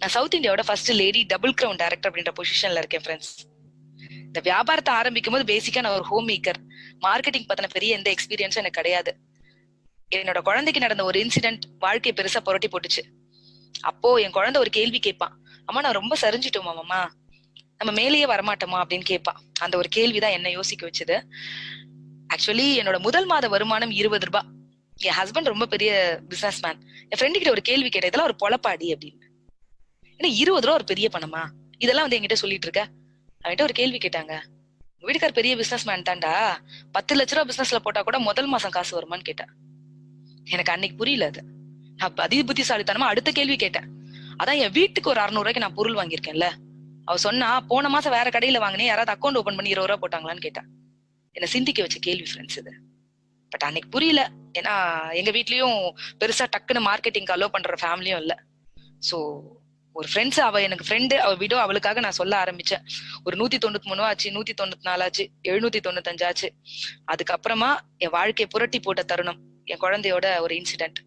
நான் சவுத் இந்தியாவோட first lady double crown director அப்படின்ற பொசிஷன்ல இருக்கேன் ஃப்ரெண்ட்ஸ் இந்த வியாபாரத்தை ஆரம்பிக்கும் போது பேசிக்கா நான் ஒரு ஹோம் மேக்கர் மார்க்கெட்டிங் பத்தின பெரிய எந்த எக்ஸ்பீரியன்ஸும் எனக்கு கிடையாது. என்னோட குழந்தைக்கு நடந்த ஒரு இன்சிடென்ட் வாழ்க்கையை பெருசா புரட்டி போட்டுச்சு. அப்போ என் குழந்தை ஒரு கேள்வி கேட்பான். அம்மா நான் ரொம்ப சரிஞ்சிட்டோமா மாமா? நம்ம மேலேயே வரமாட்டோமா? அப்படின்னு கேட்பான். அந்த ஒரு கேள்விதான் என்ன யோசிக்க வச்சது. ஆக்சுவலி என்னோட முதல் மாத வருமானம் இருபது ரூபாய். என் ஹஸ்பண்ட் ரொம்ப பெரிய பிசினஸ் மேன் என் ஃப்ரெண்டு கிட்ட ஒரு கேள்வி கேட்டதுல ஒரு பொழப்பாடி அப்படின்னு. ஏன்னா இருபது ரூபா ஒரு பெரிய பணமா? இதெல்லாம் வந்து என்கிட்ட சொல்லிட்டு இருக்க அவன்கிட்ட ஒரு கேள்வி கேட்டாங்க. வீட்டுக்கார் பெரிய பிசினஸ் மேன் தான்டா. பத்து லட்ச ரூபா பிசினஸ்ல போட்டா கூட முதல் மாசம் காசு வருமான்னு கேட்டேன் எனக்கு அன்னைக்கு புரியல அது. நான் அதி புத்திசாலித்தனமா அடுத்த கேள்வி கேட்டேன். அதான் என் வீட்டுக்கு ஒரு அறுநூறுவாய்க்கு நான் பொருள் வாங்கியிருக்கேன்ல. அவ சொன்னா போன மாசம் வேற கடையில வாங்கினேன் யாராவது அக்கௌண்ட் ஓபன் பண்ணி இருபது ரூபா போட்டாங்களான்னு கேட்டேன் என்ன சிந்திக்க வச்ச கேள்வி ஃப்ரெண்ட்ஸ் இது. பட் அன்னைக்கு புரியல. ஏன்னா எங்க வீட்லயும் பெருசா டக்குன்னு மார்க்கெட்டிங் அலோ பண்ற ஃபேமிலியும் இல்ல. சோ ஒரு ஃப்ரெண்ட்ஸ் அவ எனக்கு ஃப்ரெண்டு அவ விடோ அவளுக்காக நான் சொல்ல ஆரம்பிச்சேன். ஒரு நூத்தி தொண்ணூத்தி மூணு ஆச்சு நூத்தி தொண்ணூத்தி நாலாச்சு எழுநூத்தி தொண்ணூத்தஞ்சு ஆச்சு. அதுக்கப்புறமா என் வாழ்க்கையை புரட்டி போட்ட தருணம் என் குழந்தையோட ஒரு இன்சிடென்ட்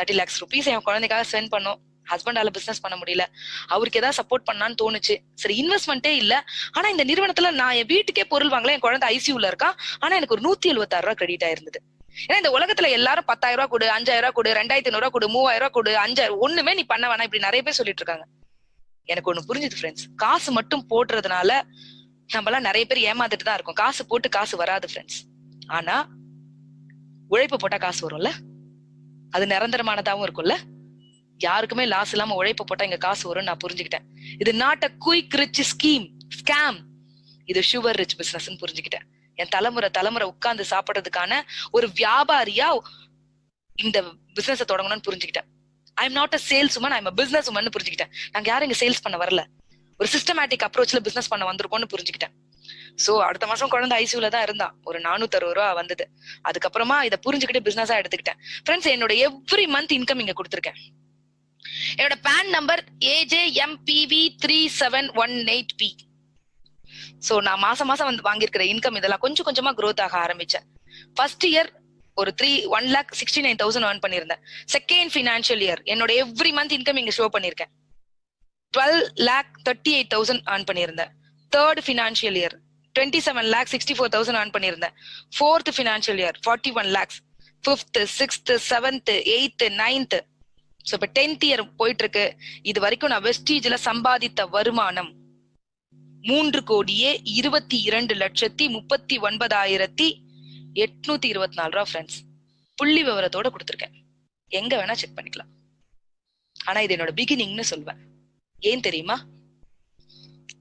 தேர்ட்டி லேக்ஸ் ருபீஸ் என் குழந்தைக்காக ஸ்பெண்ட் பண்ணோம். ஹஸ்பண்டால பிசினஸ் பண்ண முடியல. அவருக்கு ஏதாவது சப்போர்ட் பண்ணான்னு தோணுச்சு. சரி இன்வெஸ்ட்மெண்ட்டே இல்ல. ஆனா இந்த நிறுவனத்துல நான் என் வீட்டுக்கே பொருள் வாங்கல. என் குழந்தை ஐசியூல இருக்கான் ஆனா எனக்கு ஒரு நூத்தி எழுபத்தாறு ரூபாய் கிரெடிட் ஆயிருந்தது ஏன்னா இந்த உலகத்துல எல்லாரும் பத்தாயிரம் ரூபாய் கொடு அஞ்சாயிரம் ரூபாய் கொடு ரெண்டாயிரத்தி ஐநூறு ரூபாய் கொடு மூவாயிரம் ரூபாய் கொடு அஞ்சாயிரம் ஒண்ணுமே நீ பண்ண வேணாம். இப்படி நிறைய பேர் சொல்லிட்டு இருக்காங்க. எனக்கு ஒண்ணு புரிஞ்சுது ஃப்ரெண்ட்ஸ் காசு மட்டும் போடுறதுனால நம்ம எல்லாம் நிறைய பேர் ஏமாந்துட்டு தான் இருக்கும். காசு போட்டு காசு வராது ஃப்ரெண்ட்ஸ் ஆனா உழைப்பு போட்டா காசு வரும்ல? அது நிரந்தரமானதாவும் இருக்கும்ல? யாருக்குமே லாஸ் இல்லாம உழைப்பு போட்டா இங்க காசு வரும் நான் புரிஞ்சுக்கிட்டேன். இது not a quick rich scheme scam இது ஷுவர் ரிச் பிசினஸ் புரிஞ்சுக்கிட்டேன். என் தலைமுறை தலைமுறை உட்கார்ந்து சாப்பிடுறதுக்கான ஒரு வியாபாரியா இந்த பிசினஸ் தொடங்கணும்னு புரிஞ்சுக்கிட்டேன். I am not a saleswoman I'm businesswoman புரிஞ்சுக்கிட்டேன். நாங்க யாரும் இங்க சேல்ஸ் பண்ண வரல. ஒரு சிஸ்டமேட்டிக் அப்ரோச்ல பிசினஸ் பண்ண வந்திருக்கோம்னு புரிஞ்சுக்கிட்டேன். சோ அடுத்த மாசம் குழந்தை ஐசியூல தான் இருந்தான் ஒரு நானூத்தி அறுபது ரூபா வந்தது. அதுக்கப்புறமா இதை புரிஞ்சுக்கிட்டு பிசினஸா எடுத்துக்கிட்டேன். ஃப்ரெண்ட்ஸ் என்னோட எவ்ரி மந்த் இன்கம் இங்க கொடுத்துருக்கேன். என்னோட PAN number AJ MPV three seven one eight B so நான் மாசம் மாசம் வந்து வாங்கியிருக்கிற இன்கம் இதெல்லாம் கொஞ்சம் கொஞ்சமா க்ரோத் ஆக ஆரம்பிச்சேன். ஃபர்ஸ்ட் இயர் ஒரு three one lakh sixty nine thousand earn பண்ணியிருந்தேன். செகண்ட் ஃபினான்ஷியல் இயர் என்னோட எவ்ரி மந்த் இன்கம் இங்க ஷோ பண்ணிருக்கேன் twelve lakh thirty eight thousand earn பண்ணியிருந்தேன். Third financial year twenty seven lakh sixty four thousand earn பண்ணியிருந்தேன். Fourth financial year forty one lakhs fifth sixth seventh eighth ninth so இப்போ tenth year போயிட்டு இருக்கு. இது வரைக்கும் நான் வெஸ்டீஜ்ல சம்பாதித்த வருமானம். மூன்று கோடியே இருபத்தி இரண்டு லட்சத்தி முப்பத்தி ஒன்பதாயிரத்தி எட்நூத்தி இருபத்தி நாலு ரூபா ஃப்ரெண்ட்ஸ் புள்ளி விவரத்தோட கொடுத்துருக்கேன். எங்க வேணா செக் பண்ணிக்கலாம். ஆனா இது என்னோட பிகினிங்னு சொல்வேன். ஏன் தெரியுமா?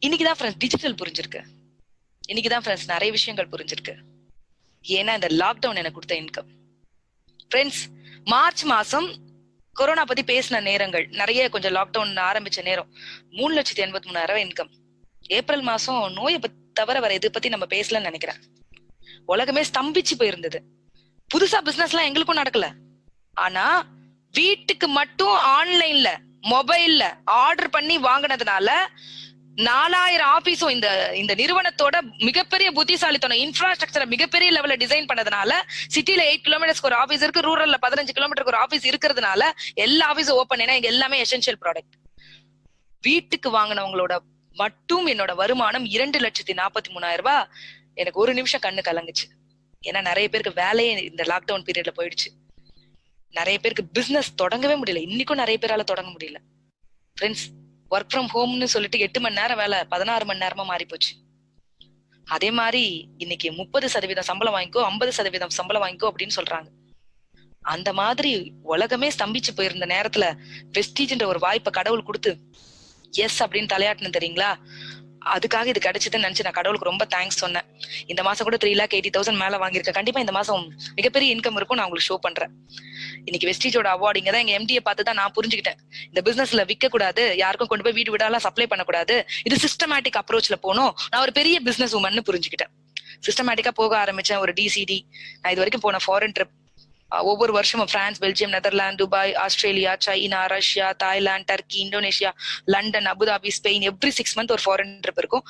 இன்னைக்குதான் ஃப்ரெண்ட்ஸ் டிஜிட்டல் புரிஞ்சிருக்கு. இன்னைக்குதான் ஃப்ரெண்ட்ஸ் நிறைய விஷயங்கள் புரிஞ்சிருக்கு. ஏன்னா இந்த லாக்டவுன் எனக்கு கொடுத்த இன்கம் ஃப்ரெண்ட்ஸ் மார்ச் மாசம் கொரோனா பத்தி பேசின நேரங்கள் நிறைய கொஞ்சம் லாக்டவுன் ஆரம்பிச்ச நேரம். மூணு லட்சத்தி எண்பத்தி மூணாயிரம் இன்கம் ஏப்ரல் மாசம் நோயை தவிர வேற இதை பத்தி நம்ம பேசலன்னு நினைக்கிறேன். உலகமே ஸ்தம்பிச்சு போயிருந்தது. புதுசா பிசினஸ் எல்லாம் எங்களுக்கும் நடக்கல. ஆனா வீட்டுக்கு மட்டும் ஆன்லைன்ல மொபைல்ல ஆர்டர் பண்ணி வாங்கினதுனால நாலாயிரம் ஆபீஸும் இந்த இந்த நிறுவனத்தோட மிகப்பெரிய புத்திசாலித்தனம் இன்ஃப்ராஸ்ட்ரக்சரை மிகப்பெரிய லெவல்ல டிசைன் பண்ணதுனால சிட்டில எயிட் கிலோமீட்டர்ஸ்க்கு ஒரு ஆபீஸ் இருக்கு ரூரல்ல பதினஞ்சு கிலோமீட்டருக்கு ஒரு ஆபீஸ் இருக்கிறதுனால எல்லா ஆபீஸும் ஓப்பன் ஏன்னா இங்க எல்லாமே எசென்ஷியல் ப்ராடக்ட் வீட்டுக்கு வாங்கினவங்களோட மட்டும் என்னோட வருமானம் இரண்டு லட்சத்தி நாற்பத்தி மூணாயிரம் ரூபாய் எனக்கு ஒரு நிமிஷம் கண்ணு கலங்குச்சு. ஏன்னா நிறைய பேருக்கு வேலையே இந்த லாக்டவுன் பீரியட்ல போயிடுச்சு. நிறைய பேருக்கு பிசினஸ் தொடங்கவே முடியல. இன்னைக்கும் நிறைய பேரால தொடங்க முடியல. ஃப்ரெண்ட்ஸ் ஒர்க் ஃப்ரம் ஹோம்னு சொல்லிட்டு எட்டு மணி நேரம் வேலை பதினாறு மணி நேரமா மாறி போச்சு அதே மாதிரி இன்னைக்கு முப்பது சதவீதம் சம்பளம் வாங்கிக்கோ ஐம்பது சதவீதம் சம்பளம் வாங்கிக்கோ அப்படின்னு சொல்றாங்க. அந்த மாதிரி உலகமே ஸ்தம்பிச்சு போயிருந்த நேரத்துல வெஸ்டீஜ்ன்ற ஒரு வாய்ப்பை கடவுள் கொடுத்து எஸ் அப்படின்னு தலையாட்டினு தெரியுங்களா? அதுக்காக இது கிடைச்சதுன்னு நினைச்சு நான் கடவுளுக்கு ரொம்ப தேங்க்ஸ் சொன்னேன். இந்த மாசம் கூட த்ரீ லேக் எயிட்டி தௌசண்ட் மேல வாங்கியிருக்கேன். கண்டிப்பா இந்த மாசம் மிகப்பெரிய இன்கம் இருக்கும் நான் உங்களுக்கு ஷோ பண்றேன். இன்னைக்கு வெஸ்டீஜோட அவார்டுங்க தான் எங்க எம்டியை பார்த்து தான் நான் புரிஞ்சுக்கிட்டேன். இந்த பிசினஸ்ல விற்க கூடாது யாருக்கும் கொண்டு போய் வீடு வீடாலாம் சப்ளை பண்ணக்கூடாது இது சிஸ்டமேட்டிக் அப்ரோச்ல போனோம் நான் ஒரு பெரிய பிசினஸ் உமன் புரிஞ்சுக்கிட்டேன். சிஸ்டமேட்டிக்கா போக ஆரம்பிச்சேன் ஒரு டிசிடி நான் இது வரைக்கும் போன ஃபாரின் ட்ரிப் ஒவ்வொரு வருஷமும் France Belgium Netherlands Dubai Australia China Russia Thailand Turkey Indonesia London Abu Dhabi Spain every six month ஒரு ஃபாரின் ட்ரிப் இருக்கும்.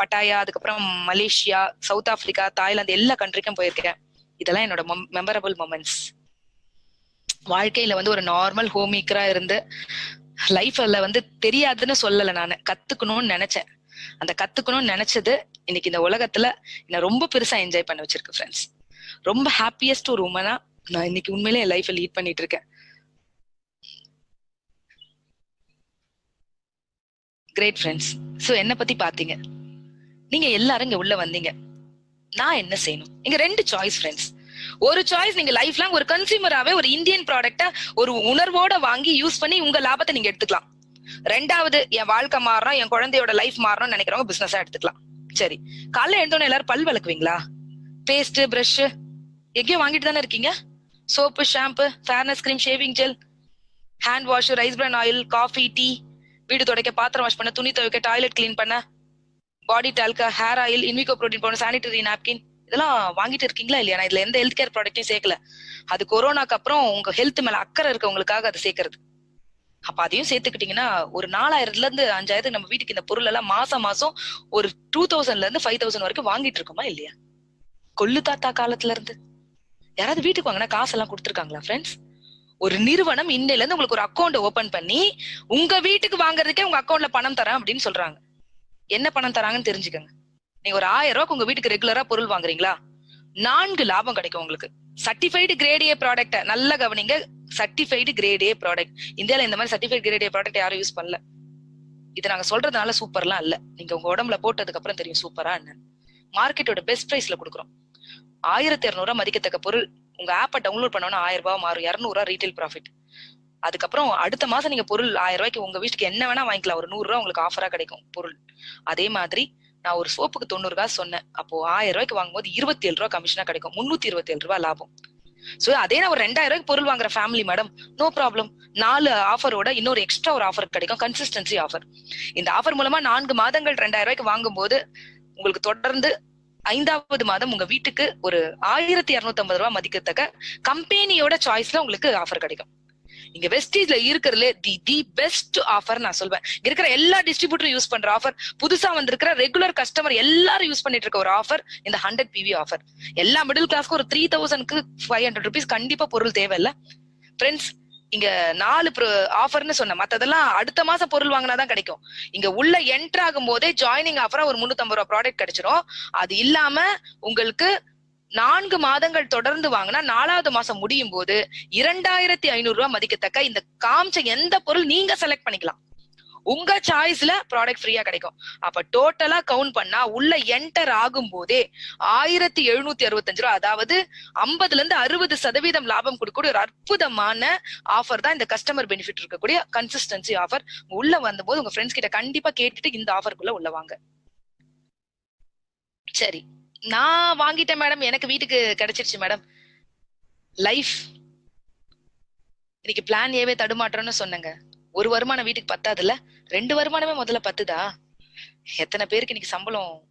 பட்டாயா அதுக்கப்புறம் மலேசியா சவுத் ஆப்பிரிக்கா தாய்லாந்து எல்லா கண்ட்ரிக்கும் போயிருக்கேன். இதெல்லாம் என்னோட மெமரபிள் மொமெண்ட்ஸ் வாழ்க்கையில வந்து ஒரு நார்மல் ஹோம் இருந்து லைஃப்ல வந்து தெரியாதுன்னு சொல்லல நான். கத்துக்கணும்னு நினைச்சேன். அந்த கத்துக்கணும்னு நினைச்சது இன்னைக்கு இந்த உலகத்துல என்ன ரொம்ப பெருசா என்ஜாய் பண்ண வச்சிருக்கு ஃப்ரெண்ட்ஸ் ரொம்ப ஹாப்பியஸ்ட் ஒரு உமனா நான் இன்னைக்கு உண்மையிலே என் லைஃப்ல லீட் பண்ணிட்டு இருக்கேன் கிரேட் ஃப்ரெண்ட்ஸ் சோ என்ன பத்தி பாத்தீங்க. நீங்க எல்லாரும் இங்க உள்ள வந்தீங்க. நான் என்ன செய்யணும்? இங்க ரெண்டு சாய்ஸ் ஃப்ரெண்ட்ஸ் ஒரு சாய்ஸ் நீங்க லைஃப் லாங் ஒரு கன்சியூமராவே ஒரு இந்தியன் ப்ராடக்டா ஒரு உணர்வோட வாங்கி யூஸ் பண்ணி உங்க லாபத்தை நீங்க எடுத்துக்கலாம். ரெண்டாவது என் வாழ்க்கை மாறணும் என் குழந்தையோட லைஃப் மாறணும்னு நினைக்கிறவங்க பிசினஸா எடுத்துக்கலாம். சரி. காலைல எழுந்தோன்னு எல்லாரும் பல் விளக்குவீங்களா? பேஸ்ட் பிரஷ் எங்கேயோ வாங்கிட்டு தானே இருக்கீங்க? Soap shampoo fairness cream shaving gel hand wash rice bran oil coffee tea வீடு துடைக்க பாத்திரம் வாஷ் பண்ண துணி துவைக்க டாய்லெட் கிளீன் பண்ண பாடி டால்கா ஹேர் ஆயில் இன்விகோ ப்ரோட்டீன் போன சானிடரி நாப்கின் இதெல்லாம் வாங்கிட்டு இருக்கீங்களா இல்லையா? நான் இதுல எந்த ஹெல்த் கேர் ப்ராடக்ட்டையும் சேர்க்கல. அது கொரோனாக்கு அப்புறம் உங்க ஹெல்த் மேல அக்கறை இருக்கவங்களுக்காக அதை சேர்க்கறது. அப்ப அதையும் சேர்த்துக்கிட்டீங்கன்னா ஒரு நாலாயிரத்துல இருந்து அஞ்சாயிரத்துக்கு நம்ம வீட்டுக்கு இந்த பொருள் எல்லாம் மாசம் மாசம் ஒரு டூ தௌசண்ட்ல இருந்து ஃபைவ் தௌசண்ட் வரைக்கும் வாங்கிட்டு இருக்கோமா இல்லையா? கொள்ளு தாத்தா காலத்துல இருந்து. யாராவது வீட்டுக்கு வாங்கினா காசெல்லாம் கொடுத்துருக்காங்களா ஃப்ரெண்ட்ஸ் ஒரு நிறுவனம் இன்னையில இருந்து உங்களுக்கு ஒரு அக்கௌண்ட் ஓபன் பண்ணி உங்க வீட்டுக்கு வாங்குறதுக்கே உங்க அக்கௌண்ட்ல பணம் தரேன் அப்படின்னு சொல்றாங்க. என்ன பணம் தராங்கன்னு தெரிஞ்சுக்கங்க. நீங்க ஒரு ஆயிரம் ரூபாய்க்கு உங்க வீட்டுக்கு ரெகுலரா பொருள் வாங்குறீங்களா? நான்கு லாபம் கிடைக்கும் உங்களுக்கு. சர்டிஃபைடு கிரேட் ஏ ப்ராடக்ட் நல்ல கவனிங்க. சர்டிஃபைடு கிரேட் ஏ ப்ராடக்ட் இந்தியால இந்த மாதிரி சர்டிஃபைட் கிரேட் ஏ ப்ராடக்ட் யாரும் யூஸ் பண்ணல. இது நாங்க சொல்றதுனால சூப்பர்லாம் இல்ல. நீங்க உங்க உடம்புல போட்டதுக்கு அப்புறம் தெரியும் சூப்பரா என்ன. மார்க்கெட்டோட பெஸ்ட் பிரைஸ்ல கொடுக்குறோம். ஆயிரத்தி இரநூறுவா மதிக்கத்தக்க பொருள். உங்க ஆப்பை டவுன்லோட் பண்ணோம்னா ஆயிரம் ரூபாய் மாறும். இரநூறுவா ரீட்டைல் ப்ராஃபிட் அதுக்கப்புறம் அடுத்த மாசம் நீங்க பொருள் ஆயிரம் ரூபாய்க்கு உங்க வீட்டுக்கு என்ன வேணா வாங்கிக்கலாம். ஒரு நூறு ரூபா உங்களுக்கு ஆஃபரா கிடைக்கும் பொருள். அதே மாதிரி நான் ஒரு சோப்புக்கு தொண்ணூறு ரூபாய் சொன்னேன். அப்போ ஆயிரம் ரூபாய்க்கு வாங்கும்போது இருபத்தி ஏழு ரூபா கமிஷனா கிடைக்கும். முன்னூத்தி இருபத்தி ஏழு ரூபாய் லாபம். சோ அதே நான் ஒரு ரெண்டாயிரம் ரூபாய்க்கு பொருள் வாங்குற ஃபேமிலி மேடம் நோ ப்ராப்ளம் நாலு ஆஃபரோட இன்னொரு எக்ஸ்ட்ரா ஒரு ஆஃபர் கிடைக்கும். கன்சிஸ்டன்சி ஆஃபர் இந்த ஆஃபர் மூலமா நான்கு மாதங்கள் ரெண்டாயிரம் ரூபாய்க்கு வாங்கும்போது உங்களுக்கு தொடர்ந்து ஐந்தாவது மாதம் உங்க வீட்டுக்கு ஒரு ஆயிரத்தி இருநூத்தி ஐம்பது ரூபாய் மதிக்கத்தக்க கம்பெனியோட சாய்ஸ்ல உங்களுக்கு ஆஃபர் கிடைக்கும். இங்க வெஸ்டீஜ்ல இருக்கிறதுல தி தி பெஸ்ட் ஆஃபர் நான் சொல்வேன். இருக்கிற எல்லா டிஸ்ட்ரிபியூட்டரும் யூஸ் பண்ற ஆஃபர் புதுசா வந்திருக்கிற ரெகுலர் கஸ்டமர் எல்லாரும் யூஸ் பண்ணிட்டு இருக்க ஒரு ஆஃபர் இந்த ஹண்ட்ரட் பிவி ஆஃபர் எல்லா மிடில் கிளாஸ்க்கு ஒரு த்ரீ தௌசண்ட்க்கு ஃபைவ் ஹண்ட்ரட் ருபீஸ் கண்டிப்பா பொருள் தேவையில்ல. ஃப்ரெண்ட்ஸ் இங்க நாலு ஆஃபர்னு சொன்ன மத்ததெல்லாம் அடுத்த மாசம் பொருள் வாங்கினாதான் கிடைக்கும். இங்க உள்ள என்டர் ஆகும் போதே ஜாயினிங் ஆஃபரா ஒரு முன்னூத்தி ரூபா ப்ராடக்ட் கிடைச்சிரும். அது இல்லாம உங்களுக்கு நான்கு மாதங்கள் தொடர்ந்து வாங்கினா நாலாவது மாசம் முடியும் போது இரண்டாயிரத்தி ஐநூறு ரூபாய் மதிக்கத்தக்க இந்த காமிச்ச எந்த பொருள் நீங்க செலக்ட் பண்ணிக்கலாம். உங்க சாய்ஸ்ல ப்ராடக்ட் ஃப்ரீயா கிடைக்கும். அப்ப டோட்டலா கவுண்ட் பண்ணா உள்ள என்டர் ஆகும் போதே ஆயிரத்தி எழுநூத்தி அறுபத்தஞ்சு ரூபா அதாவது ஐம்பதுல இருந்து அறுபது சதவீதம் லாபம் கொடுக்கக்கூடிய ஒரு அற்புதமான ஆஃபர் தான் இந்த கஸ்டமர் பெனிஃபிட் இருக்கக்கூடிய கன்சிஸ்டன்சி ஆஃபர் உள்ள வந்தபோது உங்க ஃப்ரெண்ட்ஸ் கிட்ட கண்டிப்பா கேட்டுட்டு இந்த ஆஃபருக்குள்ள உள்ள வாங்க. சரி. நான் வாங்கிட்டேன் மேடம் எனக்கு வீட்டுக்கு கிடைச்சிருச்சு மேடம் லைஃப் இன்னைக்கு பிளான் ஏவே தடுமாற்றம்னு சொன்னேங்க. ஒரு வருமானம் வீட்டுக்கு பத்தாதுல்ல? ரெண்டு வருமானமே முதல்ல பத்துதா? எத்தனை பேருக்கு இன்னைக்கு சம்பளம்?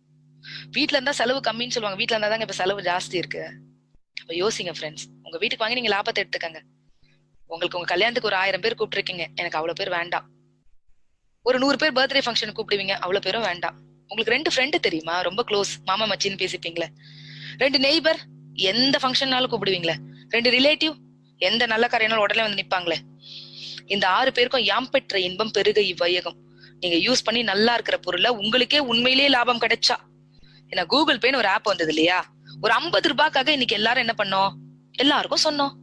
வீட்ல இருந்தா செலவு கம்மின்னு சொல்லுவாங்க. வீட்ல இருந்தா தாங்க இப்ப செலவு ஜாஸ்தி இருக்கு. அப்ப யோசிங்க ஃப்ரெண்ட்ஸ் உங்க வீட்டுக்கு வாங்கி நீங்க லாபத்தை எடுத்துக்கங்க. உங்களுக்கு உங்க கல்யாணத்துக்கு ஒரு ஆயிரம் பேர் கூப்பிட்டுருக்கீங்க. எனக்கு அவ்வளவு பேர் வேண்டாம். ஒரு நூறு பேர் பர்த்டே ஃபங்க்ஷன் கூப்பிடுவீங்க. அவ்வளவு பேரும் வேண்டாம். உங்களுக்கு ரெண்டு ஃப்ரெண்டு தெரியுமா? ரொம்ப க்ளோஸ் மாமா மச்சின்னு பேசிப்பீங்களே. ரெண்டு நெய்பர் எந்த ஃபங்க்ஷன்னாலும் கூப்பிடுவீங்களே. ரெண்டு ரிலேட்டிவ் எந்த நல்ல காரியனாலும் உடனே வந்து நிப்பாங்களே. இந்த ஆறு பேருக்கும் யாம் பெற்ற இன்பம் பெருக இவ்வையகம். நீங்க யூஸ் பண்ணி நல்லா இருக்கிற பொருளை உங்களுக்கே உண்மையிலேயே லாபம் கிடைச்சா. ஏன்னா கூகுள் பேன்னு ஒரு ஆப் வந்தது இல்லையா? ஒரு ஐம்பது ரூபாய்க்காக இன்னைக்கு எல்லாரும் என்ன பண்ணோம்? எல்லாருக்கும் சொன்னோம்.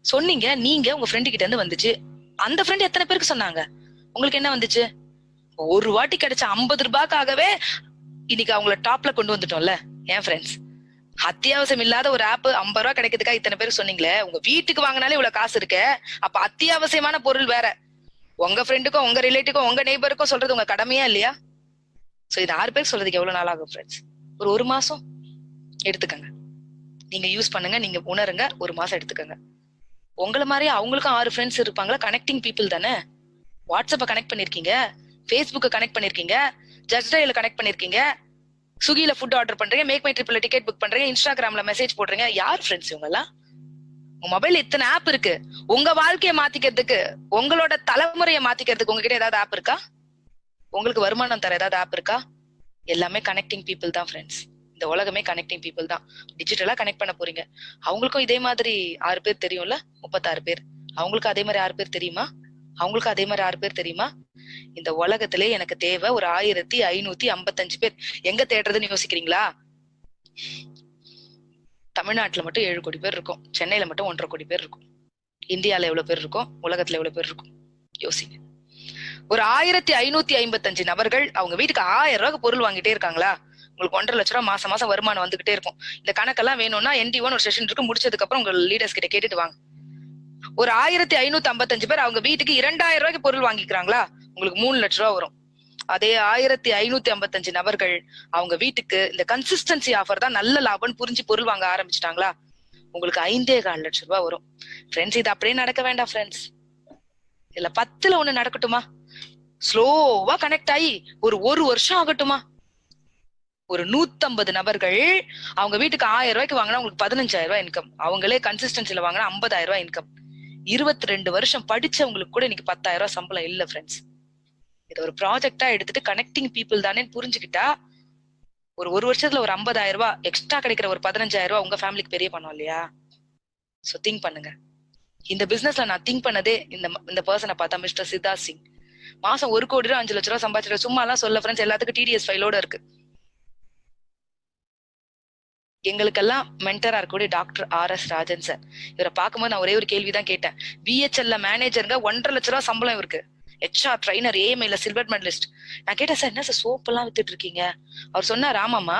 சொன்னீங்க நீங்க உங்க ஃப்ரெண்டு கிட்ட இருந்து வந்துச்சு. அந்த ஃப்ரெண்ட் எத்தனை பேருக்கு சொன்னாங்க? உங்களுக்கு என்ன வந்துச்சு? ஒரு வாட்டி கிடைச்ச ஐம்பது ரூபாய்க்காகவே இன்னைக்கு அவங்கள டாப்ல கொண்டு வந்துட்டோம்ல ஏன் ஃப்ரெண்ட்ஸ் அத்தியாவசியம் இல்லாத ஒரு ஆப் ஐம்பது ரூபா கிடைக்கிறதுக்கா இத்தனை பேர் சொன்னீங்களே? உங்க வீட்டுக்கு வாங்கினாலே இவ்வளவு காசு இருக்கு. அப்ப அத்தியாவசியமான பொருள் வேற. உங்க ஃப்ரெண்டுக்கும் உங்க ரிலேட்டிவ்க்கும் உங்க நெய்பருக்கும் சொல்றது உங்க கடமையா இல்லையா? சோ இது ஆறு பேர் சொல்றதுக்கு எவ்வளவு நாள் ஆகும் ஃப்ரெண்ட்ஸ் ஒரு ஒரு மாசம். எடுத்துக்கங்க. நீங்க யூஸ் பண்ணுங்க நீங்க உணருங்க ஒரு மாசம் எடுத்துக்கங்க. உங்களை மாதிரி அவங்களுக்கும் ஆறு ஃப்ரெண்ட்ஸ் இருப்பாங்களா? கனெக்டிங் பீப்புள் தானே? வாட்ஸ்அப்பை கனெக்ட் பண்ணிருக்கீங்க? ஃபேஸ்புக்கை கனெக்ட் பண்ணிருக்கீங்க? ஜஸ்டைல கனெக்ட் பண்ணிருக்கீங்க? ஸ்விக்கில ஃபுட் ஆர்டர் பண்றீங்க மேக் மை ட்ரிப்ல டிக்கெட் புக் பண்றீங்க இன்ஸ்டாகிராம்ல மெசேஜ் போடுறீங்க. யார் ஃப்ரெண்ட்ஸ் இவங்க எல்லாம் உங்க மொபைல் இத்தனை ஆப் இருக்கு. உங்க வாழ்க்கையை மாத்திக்கிறதுக்கு உங்களோட தலைமுறையை மாத்திக்கிறதுக்கு உங்ககிட்ட ஏதாவது ஆப் இருக்கா? உங்களுக்கு வருமானம் தர ஏதாவது ஆப் இருக்கா? எல்லாமே கனெக்டிங் பீப்புள் தான் ஃப்ரெண்ட்ஸ் இந்த உலகமே கனெக்டிங் பீப்புள் தான். டிஜிட்டலா கனெக்ட் பண்ண போறீங்க. அவங்களுக்கும் இதே மாதிரி ஆறு பேர் தெரியும்ல? முப்பத்தாறு பேர். அவங்களுக்கும் அதே மாதிரி ஆறு பேர் தெரியுமா? அவங்களுக்கு அதே மாதிரி ஆறு பேர் தெரியுமா? இந்த உலகத்திலே எனக்கு தேவை ஒரு ஆயிரத்தி ஐநூத்தி ஐம்பத்தஞ்சு பேர். எங்க தேடுறதுன்னு யோசிக்கிறீங்களா? தமிழ்நாட்டுல மட்டும் ஏழு கோடி பேர் இருக்கும். சென்னையில மட்டும் ஒன்றரை கோடி பேர் இருக்கும். இந்தியால எவ்வளவு பேர் இருக்கும்? உலகத்துல எவ்வளவு பேர் இருக்கும்? யோசிங்க. ஒரு ஆயிரத்தி ஐநூத்தி ஐம்பத்தஞ்சு நபர்கள் அவங்க வீட்டுக்கு ஆயிரம் ரூபாய்க்கு பொருள் வாங்கிட்டே இருக்காங்களா? உங்களுக்கு ஒன்றரை லட்ச ரூபா மாசம் மாசம் வருமானம் வந்துகிட்டே இருக்கும். இந்த கணக்கெல்லாம் வேணும்னா என்டி ஒன் ஒரு செஷன் இருக்கு. முடிச்சதுக்கு அப்புறம் உங்க லீடர்ஸ் கிட்ட கேட்டுட்டு வாங்க. ஒரு ஆயிரத்தி ஐநூத்தி ஐம்பத்தஞ்சு பேர் அவங்க வீட்டுக்கு இரண்டாயிரம் ரூபாய்க்கு பொருள் வாங்கிக்கிறாங்களா? உங்களுக்கு மூணு லட்ச ரூபா வரும். அதே ஆயிரத்தி ஐநூத்தி ஐம்பத்தஞ்சு நபர்கள் அவங்க வீட்டுக்கு இந்த கன்சிஸ்டன்சி ஆஃபர் தான் நல்ல லாபம்னு புரிஞ்சு பொருள் வாங்க ஆரம்பிச்சிட்டாங்களா? உங்களுக்கு ஐந்தே கால் லட்சம் ரூபாய் வரும். ஃப்ரெண்ட்ஸ் இது அப்படியே நடக்க வேண்டாம் ஃப்ரெண்ட்ஸ் இல்ல பத்துல ஒண்ணு நடக்கட்டுமா? ஸ்லோவா கனெக்ட் ஆகி ஒரு ஒரு வருஷம் ஆகட்டுமா? ஒரு நூத்தம்பது நபர்கள் அவங்க வீட்டுக்கு ஆயிரம் ரூபாய்க்கு வாங்கினா உங்களுக்கு பதினஞ்சாயிரம் ரூபாய் இன்கம் அவங்களே கன்சிஸ்டன்சில வாங்கினா ஐம்பதாயிரம் ரூபாய் இன்கம் இருபத்தி ரெண்டு வருஷம் படிச்சவங்களுக்கு கூட இன்னைக்கு பத்தாயிரம் ரூபாய் சம்பளம் இல்ல ஃப்ரெண்ட்ஸ் இதை ஒரு ப்ராஜெக்டா எடுத்துட்டு கனெக்டிங் பீப்புள் தானே புரிஞ்சுக்கிட்டா ஒரு ஒரு வருஷத்துல ஒரு ஐம்பதாயிரம் ரூபாய் எக்ஸ்ட்ரா கிடைக்கிற ஒரு பதினஞ்சாயிரம் ரூபாய் உங்க ஃபேமிலிக்கு பெரிய பணம் இல்லையா? சோ திங்க் பண்ணுங்க. இந்த பிசினஸ்ல நான் திங்க் பண்ணதே இந்த இந்த பர்சனை பார்த்தா மிஸ்டர் சித்தார்த் சிங் மாசம் ஒரு கோடி ரூபா அஞ்சு லட்ச ரூபா சம்பாதிச்சிட சும்மா எல்லாம் சொல்ல ஃப்ரெண்ட்ஸ் எல்லாத்துக்கும் டிடிஎஸ் ஃபைலோட இருக்கு. எங்களுக்கெல்லாம் மென்டரா இருக்கக்கூடிய doctor R S Rajan sir இவரை பார்க்கும்போது நான் ஒரே ஒரு கேள்விதான் கேட்டேன். பிஹெச்எல்ல மேனேஜருங்க ஒன்றரை லட்ச ரூபா சம்பளம் இருக்கு ஹெச்ஆர் ட்ரைனர் ஏஎம்ஐல சில்வர் மெடலிஸ்ட் நான் கேட்டேன் சார் என்ன சார் சோப் எல்லாம் வித்துட்டு இருக்கீங்க? அவர் சொன்னார் ஆமாமா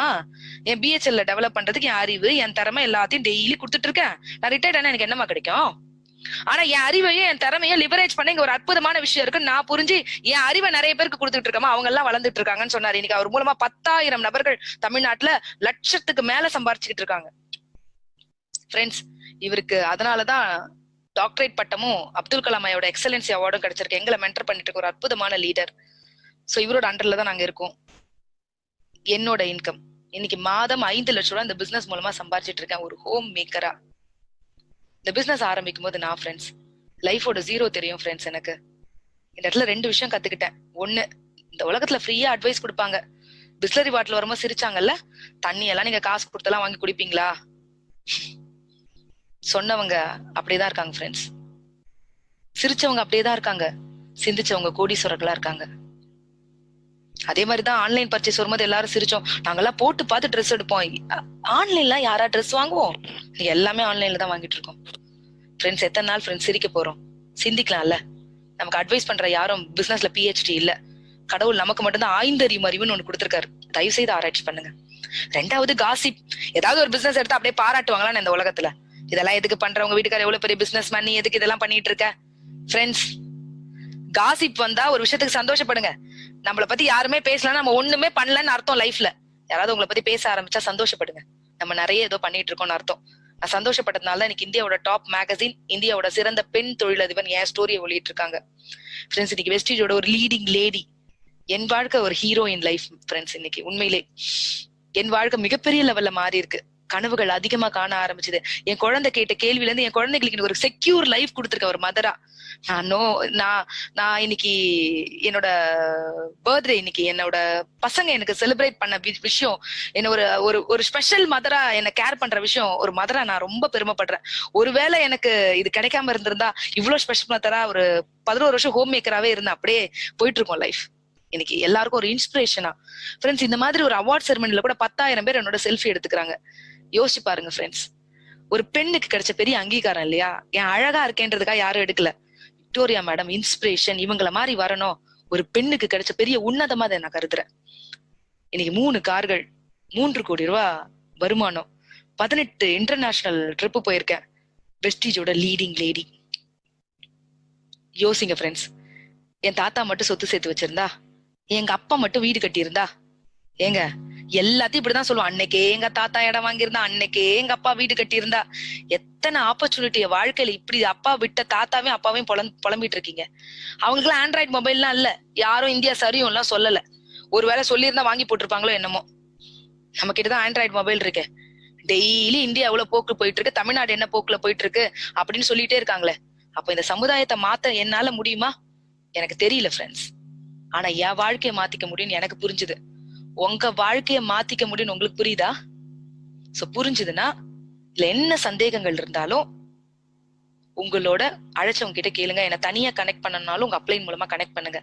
என் பிஹெச்எல்ல டெவலப் பண்றதுக்கு என் அறிவு என் திறமை எல்லாத்தையும் டெய்லி கொடுத்துட்டு இருக்கேன். நான் ரிட்டையர்ட் ஆனா எனக்கு என்னமா கிடைக்கும்? ஆனா என் அறிவையும் என் திறமையும் லிவரேஜ் பண்ண இங்க ஒரு அற்புதமான விஷயம் இருக்கு. நான் புரிஞ்சு என் அறிவை நிறைய பேருக்கு கொடுத்துட்டு இருக்கமா அவங்க எல்லாம் வளர்ந்துட்டு இருக்காங்கன்னு சொன்னாரு. இன்னைக்கு அவர் மூலமா பத்தாயிரம் நபர்கள் தமிழ்நாட்டுல லட்சத்துக்கு மேல சம்பாரிச்சுக்கிட்டு இருக்காங்க. ஃப்ரெண்ட்ஸ் இவருக்கு அதனாலதான் டாக்டரேட் பட்டமும் அப்துல் கலாம் ஐயோட எக்ஸலன்சி அவார்டும் கிடைச்சிருக்கு. எங்களை மென்டர் பண்ணிட்டு இருக்க ஒரு அற்புதமான லீடர் ஸோ இவரோட அண்டர்ல தான் நாங்க இருக்கோம். என்னோட இன்கம் இன்னைக்கு மாதம் ஐந்து லட்சம் ரூபாய் இந்த பிசினஸ் மூலமா சம்பாரிச்சிட்டு இருக்கேன். ஒரு ஹோம் மேக்கரா இந்த பிசினஸ் ஆரம்பிக்கும் போது நான் ஃப்ரெண்ட்ஸ் லைஃபோட ஜீரோ தெரியும் ஃப்ரெண்ட்ஸ் எனக்கு. இந்த இடத்துல ரெண்டு விஷயம் கத்துக்கிட்டேன். ஒண்ணு இந்த உலகத்துல ஃப்ரீயா அட்வைஸ் கொடுப்பாங்க. பிஸ்லரி பாட்டில் வரும்போது சிரிச்சாங்கல்ல? தண்ணி எல்லாம் நீங்க காசு கொடுத்தெல்லாம் வாங்கி குடிப்பீங்களா? சொன்னவங்க அப்படியேதான் இருக்காங்க ஃப்ரெண்ட்ஸ் சிரிச்சவங்க அப்படியேதான் இருக்காங்க. சிந்திச்சவங்க கோடீஸ்வரர்களா இருக்காங்க. அதே மாதிரிதான் ஆன்லைன் பர்ச்சேஸ் வரும்போது எல்லாரும் சிரிச்சோம். நாங்கெல்லாம் போட்டு பார்த்து ட்ரெஸ் எடுப்போம். ஆன்லைன்ல யாரா ட்ரெஸ் வாங்குவோம்? எல்லாமே ஆன்லைன்ல தான் வாங்கிட்டு இருக்கோம். ஃப்ரெண்ட்ஸ் எத்தனை நாள் ஃப்ரெண்ட்ஸ் சிரிக்க போறோம்? சிந்திக்கலாம்ல. நமக்கு அட்வைஸ் பண்ற யாரும் பிசினஸ்ல பிஹெச்டி இல்ல. கடவுள் நமக்கு மட்டும்தான் ஆய்ந்தறியும் அறிவுன்னு ஒண்ணு கொடுத்துருக்காரு. தயவு செய்து ஆராய்ச்சி பண்ணுங்க. ரெண்டாவது காசிப் ஏதாவது ஒரு பிசினஸ் எடுத்து அப்படியே பாராட்டுவாங்களா இந்த உலகத்துல. இதெல்லாம் எதுக்கு பண்ற? உங்க வீட்டுக்கார எவ்வளவு பெரிய பிசினஸ் பண்ணி எதுக்கு இதெல்லாம் பண்ணிட்டு இருக்க? ஃப்ரெண்ட்ஸ் காசிப் வந்தா ஒரு விஷயத்துக்கு சந்தோஷப்படுங்க. நம்மள பத்தி யாருமே பேசலன்னா நம்ம ஒண்ணுமே பண்ணலன்னு அர்த்தம் லைஃப்ல யாராவது உங்களை பத்தி பேச ஆரம்பிச்சா சந்தோஷப்படுங்க. நம்ம நிறைய ஏதோ பண்ணிட்டு இருக்கோம்னு அர்த்தம். நான் சந்தோஷப்பட்டதுனால தான் இன்னைக்கு இந்தியாவோட டாப் மேகசின் இந்தியாவோட சிறந்த பெண் தொழிலதிபர் என் ஸ்டோரியை வெளியிட்டு இருக்காங்க. ஃப்ரெண்ட்ஸ் இன்னைக்கு வெஸ்டீஜோட ஒரு லீடிங் லேடி என் வாழ்க்கை ஒரு ஹீரோ இன் லைஃப் ஃப்ரெண்ட்ஸ் இன்னைக்கு உண்மையிலே. என் வாழ்க்கை மிகப்பெரிய லெவல்ல மாறி இருக்கு. கனவுகள் அதிகமா காண ஆரம்பிச்சது. என் குழந்தை கேட்ட கேள்வில இருந்து என் குழந்தைகளுக்கு ஒரு செக்யூர் லைஃப் கொடுத்துருக்க ஒரு மதரா நான் நோ நான் நான் இன்னைக்கு என்னோட பர்த்டே இன்னைக்கு என்னோட பசங்க எனக்கு செலிப்ரேட் பண்ண விஷயம் என்ன ஒரு ஒரு ஒரு ஸ்பெஷல் மதரா என்ன கேர் பண்ற விஷயம் ஒரு மதரா நான் ரொம்ப பெருமைப்படுறேன். ஒருவேளை எனக்கு இது கிடைக்காம இருந்திருந்தா இவ்வளவு ஸ்பெஷல் மதரா ஒரு பதினோரு வருஷம் ஹோம் மேக்கராவே இருந்தேன் அப்படியே போயிட்டு இருக்கோம் லைஃப் இன்னைக்கு எல்லாருக்கும் ஒரு இன்ஸ்பிரேஷனா ஃப்ரெண்ட்ஸ் இந்த மாதிரி ஒரு அவார்ட் செரமனில கூட பத்தாயிரம் பேர் என்னோட செல்ஃபி எடுத்துக்கிறாங்க. யோசிச்சு பாருங்க ஃப்ரெண்ட்ஸ் ஒரு பெண்ணுக்கு கிடைச்ச பெரிய அங்கீகாரம் இல்லையா? என் அழகா இருக்கேன்றதுக்காக யாரும் எடுக்கல. விக்டோரியா மேடம் இன்ஸ்பிரேஷன் இவங்கள மாதிரி வரணும். ஒரு பெண்ணுக்கு கிடைச்ச பெரிய உன்னதமா அதை நான் கருதுறேன். இன்னைக்கு மூணு கார்கள் மூன்று கோடி ரூபா வருமானம். பதினெட்டு இன்டர்நேஷனல் ட்ரிப்பு போயிருக்கேன். வெஸ்டீஜோட லீடிங் லேடி யோசிங்க ஃப்ரெண்ட்ஸ் என் தாத்தா மட்டும் சொத்து சேர்த்து வச்சிருந்தா எங்க அப்பா மட்டும் வீடு கட்டியிருந்தா ஏங்க எல்லாத்தையும் இப்படிதான் சொல்லுவோம் அன்னைக்கே எங்க தாத்தா இடம் வாங்கியிருந்தா அன்னைக்கே எங்க அப்பா வீடு கட்டியிருந்தா. எத்தனை ஆப்பர்ச்சுனிட்டிய வாழ்க்கையில இப்படி அப்பா விட்ட தாத்தாவையும் அப்பாவையும் புலம் புலம்பிட்டு இருக்கீங்க அவங்களுக்குலாம் ஆண்ட்ராய்டு மொபைல்லாம் இல்ல. யாரும் இந்தியா சரியும் எல்லாம் சொல்லல. ஒருவேளை சொல்லியிருந்தா வாங்கி போட்டிருப்பாங்களோ என்னமோ. நம்ம கிட்டதான் ஆண்ட்ராய்டு மொபைல் இருக்கு. டெய்லி இந்தியா எவ்வளவு போக்கு போயிட்டு இருக்கு தமிழ்நாடு என்ன போக்குல போயிட்டு இருக்கு அப்படின்னு சொல்லிட்டே இருக்காங்களே. அப்ப இந்த சமுதாயத்தை மாத்த என்னால முடியுமா? எனக்கு தெரியல ஃப்ரெண்ட்ஸ் ஆனா என் வாழ்க்கையை மாத்திக்க முடியும்னு எனக்கு புரிஞ்சுது. உங்க வாழ்க்கைய மாத்திக்க முடியும்னு உங்களுக்கு புரியுதா? சோ புரிஞ்சுதுன்னா இல்ல என்ன சந்தேகங்கள் இருந்தாலும் உங்களோட அழைச்சவங்க கிட்ட கேளுங்க. என்ன தனியா கனெக்ட் பண்ணனாலும் உங்க அப்ளைன் மூலமா கனெக்ட் பண்ணுங்க.